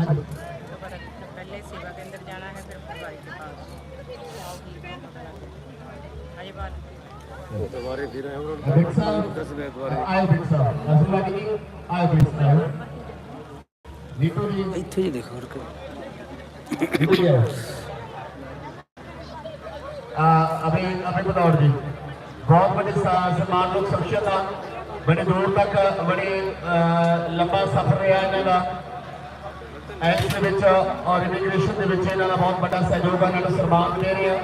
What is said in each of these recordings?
ਹਾਂਜੀ पहले सेवा केंद्र जाना है फिर फुलवारी के पास अजय बाल ਦੁਬਾਰੇ ਫਿਰ ਆਏ ਉਹਨਾਂ ਬਿਗ ਸਾਹਿਬ ਦੱਸਣੇ ਦੁਬਾਰੇ ਆਇਓ ਬਿਗ ਸਾਹਿਬ ਅਸਲਾ ਜੀ ਆਇਓ ਬਿਗ ਸਾਹਿਬ ਨੀਟੂ ਜੀ ਇੱਥੇ ਜੀ ਦੇਖੋ ਰੁਕ नीटू जी आयो आ, अभी अभी बतौर जी बहुत बड़े सा- सम्मान लोग शख्सियत आ बड़े दूर तक बड़े अ, लंबा सफर रहा ਇਹਨਾਂ ਦਾ ਐਕਸ ਦੇ ਵਿੱਚ ਔਰ ਇਮੀਗ੍ਰੇਸ਼ਨ ਦੇ ਵਿੱਚ ਇਹਨਾਂ ਦਾ ਬਹੁਤ ਵੱਡਾ ਸਹਿਯੋਗ ਹੈ ਇਹਨਾਂ ਨੂੰ ਸਨਮਾਨ ਦੇ ਰਹੇ ਆ।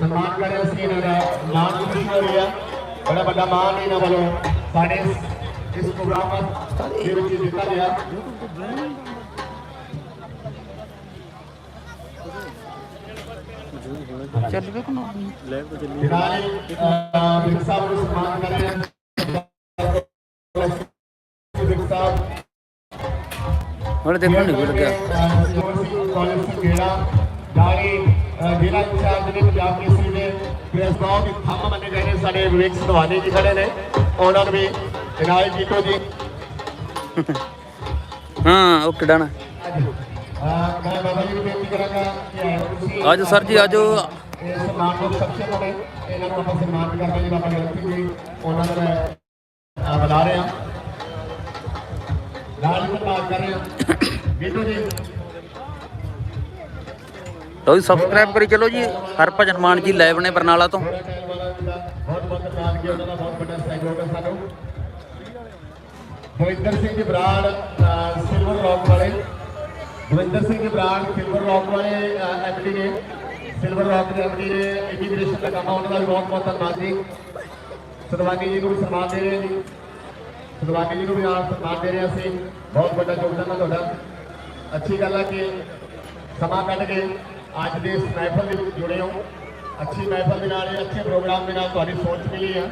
ਸਨਮਾਨ ਕਰ ਰਹੇ ਸੀ ਇਹਨਾਂ ਦਾ ਨਾਮ ਖੁਸ਼ੀ ਹੋ ਰਹੀ। ਆ ਬੜਾ ਵੱਡਾ ਮਾਣ ਇਹਨਾਂ ਵੱਲੋਂ ਸਾਡੇ ਇਸ- ਪ੍ਰੋਗਰਾਮ ਦੇ ਵਿੱਚ ਦਿੱਤਾ ਗਿਆ। ਚੱਲ ਵੇ ਕੋਣ ਲੈ ਕੋ ਚੱਲੀ ਬਿਗ ਸਾਹਿਬ ਨੂੰ ਸਨਮਾਨ ਕਰ ਰਹੇ ਹਾਂ ਹੁਣ ਦੇਖੋ ਨਹੀਂ ਭੁੱਲ ਗਿਆ ਜ਼ਿਲ੍ਹਾ ਇੰਚਾਰਜ ਨੇ ਪੰਜਾਬ ਕੇਸਰੀ ਦੇ ਪ੍ਰੈਸ ਬਾਉ ਦੇ ਥੰਮ ਮੰਨੇ ਗਏ ਨੇ ਸਾਡੇ ਵਿਵੇਕ ਸਦਵਾਨੀ ਜੀ ਖੜੇ ਨੇ ਉਹਨਾਂ ਨੂੰ ਵੀ ਇਨਾਇਤ ਜੀਤੋ ਜੀ ਹਾਂ ਓਕੇ ਡਨ ਅਹ ਮੈਂ ਬਾਬਾ ਜੀ ਨੂੰ ਬੇਨਤੀ ਕਰਾਂਗਾ ਕਿ ਤੁਸੀਂ ਆਜੋ ਸਰ ਜੀ, ਆਜੋ। ਇਹ ਸਨਮਾਨ ਲੋਕ ਸ਼ਖਸੀਅਤ ਨੇ ਇਹਨਾਂ ਨੂੰ ਆਪਾਂ ਸਨਮਾਨ ਕਰਦੇ ਜੀ ਬਾਬਾ ਗ੍ਰੰਥੀ ਜੀ ਉਹਨਾਂ ਦਾ ਮੈਂ ਅਹ, ਬੁਲਾ ਰਿਹਾ ਨਾਲ ਬੀਟੂ ਜੀ। ਸਬਸਕ੍ਰਾਈਬ ਕਰੀ ਚਲੋ ਜੀ। ਹਰਭਜਨ ਮਾਨ ਜੀ ਲਾਈਵ ਨੇ ਬਰਨਾਲਾ ਤੋਂ। ਦਵਿੰਦਰ ਸਿੰਘ ਜੀ ਬਰਾੜ ਸਿਲਵਰ ਰੌਕ ਵਾਲੇ। ਦਵਿੰਦਰ ਸਿੰਘ ਜੀ ਬਰਾੜ ਸਿਲਵਰ ਰੌਕ ਵਾਲੇ ਐਮਡੀ ਨੇ। ਸਿਲਵਰ ਰੌਕ ਦੇ ਐਮਡੀ ਨੇ। ਇਮੀਗ੍ਰੇਸ਼ਨ ਦਾ ਕੰਮ ਉਹਨਾਂ ਦਾ ਬਹੁਤ ਬਹੁਤ ਧੰਨਵਾਦ ਜੀ। ਸਦਵਾਨੀ ਜੀ ਨੂੰ ਸਨਮਾਨ ਦੇ ਰਹੇ ਜੀ। ਸਦਵਾਨੀ ਜੀ ਨੂੰ ਵੀ ਨਾਲ ਸਨਮਾਨ ਦੇ ਰਹੇ ਹਾਂ ਅਸੀਂ ਬਹੁਤ ਵੱਡਾ ਯੋਗਦਾਨ ਹੈ ਤੁਹਾਡਾ। ਅੱਛੀ ਗੱਲ ਹੈ ਕਿ ਸਮਾਂ ਕੱਢ ਕੇ ਅੱਜ ਦੇ ਇਸ ਮਹਿਫਲ ਦੇ ਵਿੱਚ ਜੁੜੇ ਹੋ। ਅੱਛੀ ਮਹਿਫਲ ਦੇ ਨਾਲ ਇਹ ਅੱਛੇ ਪ੍ਰੋਗਰਾਮ ਦੇ ਨਾਲ ਤੁਹਾਡੀ ਸੋਚ ਮਿਲੀ ਆ।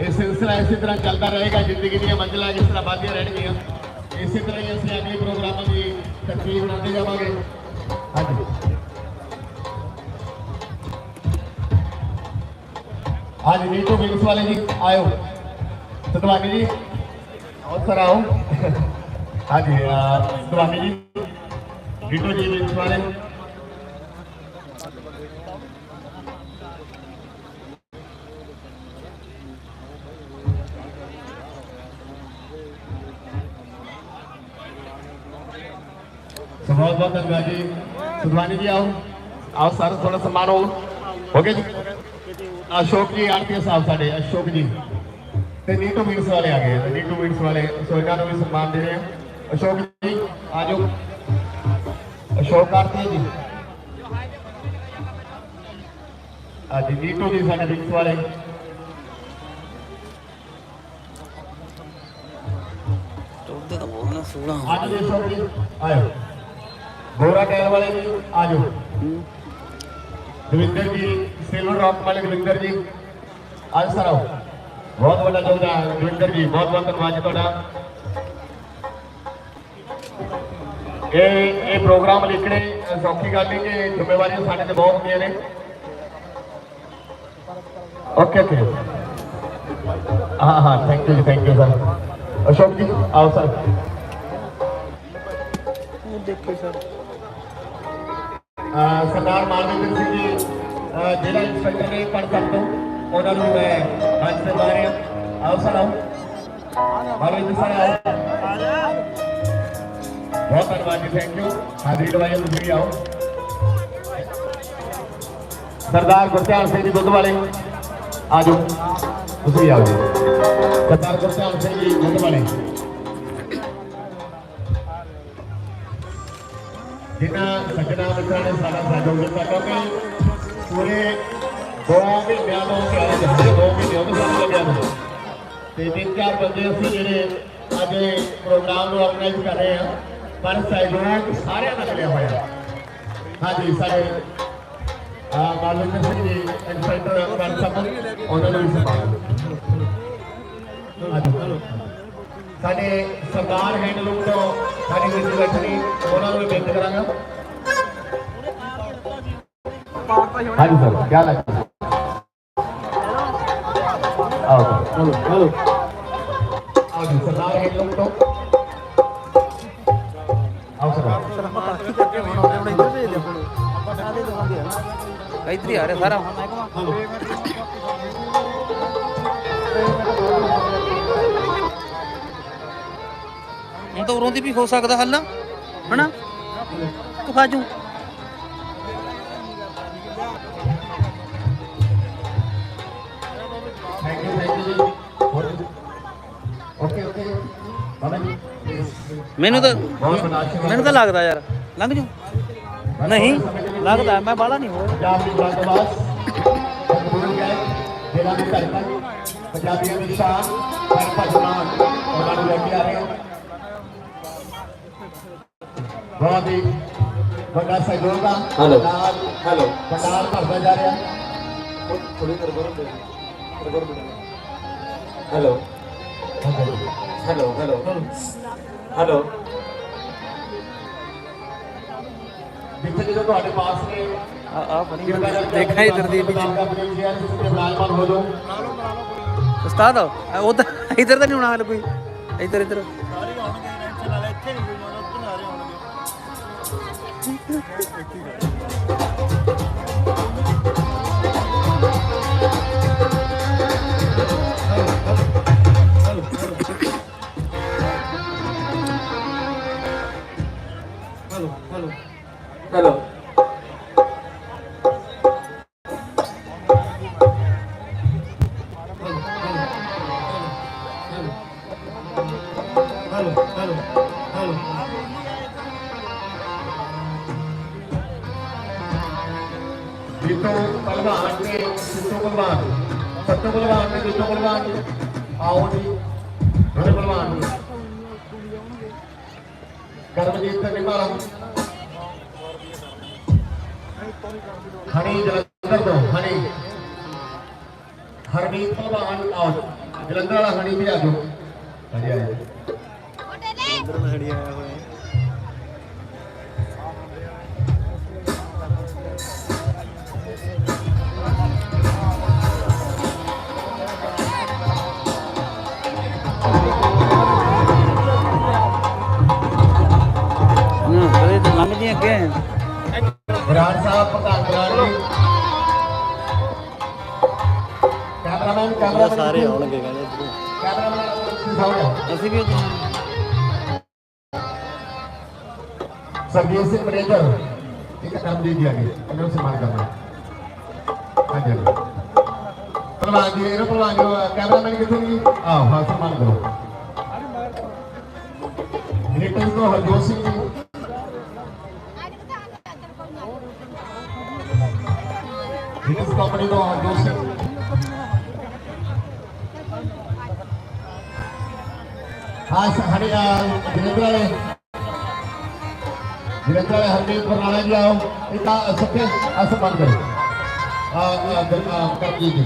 ਇਹ ਸਿਲਸਿਲਾ ਇਸੇ ਤਰ੍ਹਾਂ ਚੱਲਦਾ ਰਹੇਗਾ, ਜ਼ਿੰਦਗੀ ਦੀਆਂ ਮੰਜ਼ਿਲਾਂ ਇਸ ਤਰ੍ਹਾਂ ਵਧਦੀਆਂ ਰਹਿਣਗੀਆਂ। ਇਸੇ ਤਰ੍ਹਾਂ ਹੀ ਅਸੀਂ ਅਗਲੇ ਪ੍ਰੋਗਰਾਮਾਂ ਦੀ ਤਰਤੀਬ ਬਣਾਉਂਦੇ ਜਾਵਾਂਗੇ। ਹਾਂਜੀ। ਹਾਂਜੀ ਨੀਟੂ ਬਿੰਗਸ ਵਾਲੇ ਜੀ, ਆਇਓ। ਸਤਵਾਨੀ ਜੀ। ਆਓ ਸਰ ਆਓ ਹਾਂਜੀ ਸਤਵਾਨੀ ਜੀ। ਨੀਟੂ ਜੀ ਬਿੰਗਸ ਵਾਲੇ ਬਹੁਤ ਬਹੁਤ ਧੰਨਵਾਦ ਜੀ ਸੁਧਵਾਨੀ ਜੀ। ਆਓ। ਆਓ ਸਰ ਥੋੜਾ ਸਨਮਾਨ ਹੋ ਹੋ ਜੀ। ਅਸ਼ੋਕ ਜੀ ਆਰਤੀ ਸਾਹਿਬ ਸਾਡੇ, ਅਸ਼ੋਕ ਜੀ। ਤੇ ਨੀਟੂ ਮੀਟਸ ਵਾਲੇ ਆ ਗਏ ਤੇ ਨੀਟੂ ਮੀਟਸ ਵਾਲੇ ਸੋ ਇਹਨਾਂ ਨੂੰ ਵੀ ਸਨਮਾਨ ਦੇ ਰਹੇ ਹਾਂ ਅਸ਼ੋਕ ਜੀ ਆ ਜਾਓ ਅਸ਼ੋਕ ਆਰਤੀ ਜੀ ਅੱਜ ਨੀਟੂ ਜੀ ਸਾਡੇ ਮੀਟਸ ਵਾਲੇ ਉਹਦੇ ਤਾਂ ਬੋਲਣਾ ਸੋਹਣਾ ਅੱਜ ਦੇ ਅਸ਼ੋਕ ਜੀ ਆਇਓ ਗੋਰਾ ਟੈਲ ਵਾਲੇ ਜੀ ਆ ਜਾਓ ਦਵਿੰਦਰ ਜੀ ਸਿਲਵਰ ਰੌਕ ਵਾਲੇ ਦਵਿੰਦਰ ਜੀ ਅੱਜ ਸਰ ਆਓ ਬਹੁਤ ਵੱਡਾ ਯੋਗਦਾਨ ਦਵਿੰਦਰ ਜੀ ਬਹੁਤ ਬਹੁਤ ਧੰਨਵਾਦ ਜੀ ਤੁਹਾਡਾ। ਇਹ ਇਹ ਪ੍ਰੋਗਰਾਮ ਲਿਖਣੇ ਸੌਖੀ ਗੱਲ ਨਹੀਂ ਕਿ ਜ਼ਿੰਮੇਵਾਰੀਆਂ ਸਾਡੇ ਤੇ ਬਹੁਤ ਹੁੰਦੀਆਂ ਨੇ। ਓਕੇ ਓਕੇ ਹਾਂ ਹਾਂ thank you thank you sir Ashok ji ਆਓ ਸਰ ਦੇਖੋ ਸਰ ਸਰਦਾਰ ਮਾਨਵਿੰਦਰ ਸਿੰਘ ਜੀ ਜਿਹੜਾ ਇੰਸਪੈਕਟਰ ਨੇ ਪੜ ਤੋਂ ਉਹਨਾਂ ਨੂੰ ਮੈਂ ਅੱਜ ਤੇ ਬੁਲਾ ਰਿਹਾ ਆਓ ਸਰ ਆਓ। ਮਾਨਵਿੰਦਰ ਸਰ ਆਓ। ਬਹੁਤ ਧੰਨਵਾਦ ਜੀ ਥੈਂਕ ਯੂ ਹਾਜ਼ਰੀ ਲਵਾਈਏ ਤੁਸੀਂ ਵੀ ਆਓ। ਸਰਦਾਰ ਗੁਰਧਿਆਨ ਸਿੰਘ ਜੀ ਦੁੱਧ ਵਾਲੇ ਆ ਜਾਓ ਤੁਸੀਂ ਆਓ ਜੀ। ਸਰਦਾਰ ਗੁਰਧਿਆਨ ਸਿੰਘ ਜੀ ਦੁੱਧ ਵਾਲੇ ਜਿਨ੍ਹਾਂ ਸੱਜਣਾ ਮਿੱਤਰਾਂ ਨੇ ਸਾਡਾ ਸਹਿਯੋਗ ਦਿੱਤਾ, ਕਿਉਂਕਿ ਪੂਰੇ ਦੋ ਮਹੀਨਿਆਂ ਤੋਂ ਪਿਆਰੇ ਜਾਂਦੇ ਦੋ ਮਹੀਨੇ ਹੋ ਸਾਨੂੰ ਲੱਗਿਆ ਨੂੰ ਤੇ ਤਿੰਨ ਚਾਰ ਬੰਦੇ ਅਸੀਂ ਜਿਹੜੇ ਅੱਜ ਪ੍ਰੋਗਰਾਮ ਨੂੰ ਆਰਗੇਨਾਈਜ਼ ਕਰ ਰਹੇ ਹਾਂ, ਪਰ ਸਹਿਯੋਗ ਸਾਰਿਆਂ ਦਾ ਮਿਲਿਆ ਹੋਇਆ। ਹਾਂਜੀ, ਸਾਡੇ ਆ ਮਾਲੂਮ ਸਿੰਘ ਜੀ ਇੰਸਪੈਕਟਰ ਕਰ ਉਹਨਾਂ ਨੂੰ ਵੀ ਸਾਡੇ ਸਰਦਾਰ ਹੈਂਡਲੂਮ ਤੋਂ ਸਾਡੀ ਵਿੱਚ ਬੈਠਣੀ ਉਹਨਾਂ ਨੂੰ ਵੀ ਬੇਨਤੀ ਕਰਾਂਗਾ। ਹਾਂਜੀ, ਸਰ ਕੀ ਲੱਗਦਾ? ਆਓ ਚਲੋ ਚਲੋ ਆਓ ਜੀ ਸਰਦਾਰ ਹੈਂਡਲੂਮ ਤੋਂ ਆਓ ਸਰ ਇੱਧਰ ਹੀ ਆ ਹੁਣ ਤਾਂ ਉਰੋਂ ਦੀ ਵੀ ਹੋ ਸਕਦਾ ਹੱਲ, ਹਨਾ? ਤੂੰ ਖਾਜੂ ਮੈਨੂੰ ਤਾਂ ਮੈਨੂੰ ਤਾਂ ਲੱਗਦਾ ਯਾਰ। ਲੰਘ ਜੂ ਨਹੀਂ, ਲੱਗਦਾ, ਮੈਂ ਬਾਹਲਾ ਨਹੀਂ ਹੋ ਪੰਜਾਬੀਆਂ ਦੀ ਸ਼ਾਨ ਪਰ ਭਜਮਾਨ ਉਹਨਾਂ ਨੂੰ ਲੈ ਕੇ ਆ ਰਹੇ ਬਹੁਤ ਹੀ। ਵੱਡਾ ਸਹਿਯੋਗ ਆ Hello. ਹੈਲੋ। ਪੰਡਾਲ ਭਰਦਾ ਜਾ ਰਿਹਾ ਥੋੜੀ ਕਰ ਬਰੋ ਦੇ ਕਰ bro hello hello hello hello ਜਿੱਥੇ ਜਦੋਂ ਤੁਹਾਡੇ ਪਾਸ ਨੇ ਆ ਆ ਬਣੀ ਦੇਖਾਂ ਇਧਰ ਦੀ ਵੀ ਬਰਾਜਮਾਨ ਹੋ ਜਾਓ ਉਸਤਾਦ ਉਧਰ ਇਧਰ ਤਾਂ ਨਹੀਂ ਹੋਣਾ ਹਲ ਕੋਈ ਇਧਰ ਇਧਰ ਹੈਲੋ ਜੀਤੋ ਪਹਿਲਵਾਨ ਨੇ ਜੀਤੋ ਪਹਿਲਵਾਨ ਸੱਤੋ ਪਹਿਲਵਾਨ ਨੇ ਜੀਤੋ ਪਹਿਲਵਾਨ ਨੇ ਆਓ ਜੀ ਦੋਨੇ ਪਹਿਲਵਾਨ ਨੇ ਕਰਮਜੀਤ ਤੇ ਨਿਭਾਲਾ ਹਣੀ ਜਲੰਧਰ ਤੋਂ ਹਣੀ ਹਰਮੀਤ ਪਹਿਲਵਾਨ ਆਓ ਜਲੰਧਰ ਵਾਲਾ ਹਣੀ ਵੀ ਆ ਜਾਓ ਹਾਂਜੀ। ਆ ਜਾਓ ਹੂੰ ਉਹਦੇ ਤੇ ਲੰਘ ਜੀ ਕੈਮਰਾਮੈਨ ਕੈਮਰਾ ਸਾਰੇ ਆਉਣਗੇ ਕਹਿੰਦੇ ਕੈਮਰਾਮੈਨ ਤੁਸੀਂ ਸਾਹਮਣੇ ਅਸੀਂ ਵੀ ਸਰਜੀਤ ਸਿੰਘ ਮੈਨੇਜਰ ਇੱਕ ਕੰਮ ਦੇ ਦਿਆ ਗਿਆ ਇਹਨਾਂ ਨੂੰ ਸਨਮਾਨ ਕਰਨਾ ਹਾਂਜੀ ਹਾਂਜੀ। ਪ੍ਰਵਾਨ ਜੀ ਇਹਨੂੰ ਪ੍ਰਵਾਨ ਜੀ ਕੈਮਰਾਮੈਨ ਕਿੱਥੇ ਨੇ ਜੀ ਆਓ ਹਾਂ ਸਨਮਾਨ ਕਰੋ ਰਿਟਨ ਤੋਂ ਹਰਜੋਤ ਸਿੰਘ ਜੀ ਰਿਟਨ ਕੰਪਨੀ ਤੋਂ ਹਰਜੋਤ ਸਿੰਘ ਹਾਂ ਸਾਡੇ ਜਨੇਂਦਰ ਵਾਲੇ ਜਨੇਂਦਰ ਵਾਲੇ ਹਰਮੀਤ ਬਰਨਾਲਾ ਜੀ ਆਓ, ਇਹ ਤਾਂ ਸੱਕੇ ਅਸ ਕਰੋ ਆ ਕਰ ਜੀ ਜੀ।